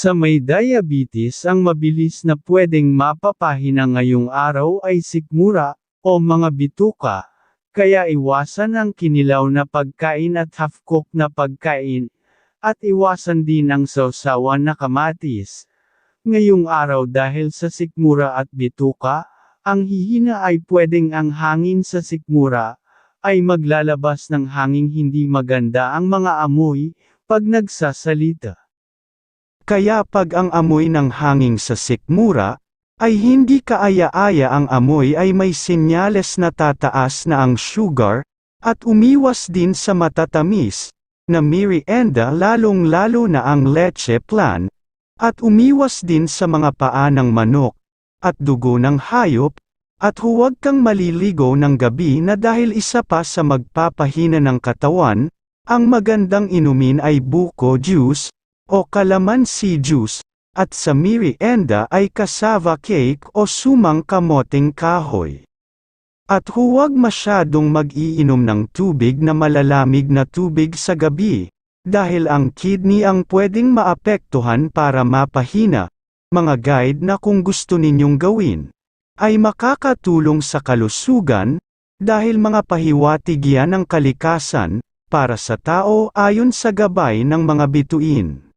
sa may diabetes ang mabilis na pwedeng mapapahina ngayong araw ay sikmura, o mga bituka, kaya iwasan ang kinilaw na pagkain at half-cook na pagkain, at iwasan din ang sausawan na kamatis. Ngayong araw dahil sa sikmura at bituka, ang hihina ay pwedeng ang hangin sa sikmura, ay maglalabas ng hanging hindi maganda ang mga amoy, pag nagsasalita. Kaya pag ang amoy ng hanging sa sikmura, ay hindi kaaya-aya ang amoy ay may senyales na tataas na ang sugar, at umiwas din sa matatamis, na merienda lalong-lalo na ang leche plan, at umiwas din sa mga paa ng manok, at dugo ng hayop, at huwag kang maliligo ng gabi na dahil isa pa sa magpapahina ng katawan, ang magandang inumin ay buko juice, o calamansi juice, at sa merienda ay cassava cake o sumang kamoting kahoy. At huwag masyadong mag-iinom ng tubig na malalamig na tubig sa gabi, dahil ang kidney ang pwedeng maapektuhan para mapahina. Mga guide na kung gusto ninyong gawin, ay makakatulong sa kalusugan, dahil mga pahiwatig yan ng kalikasan, para sa tao ayon sa gabay ng mga bituin.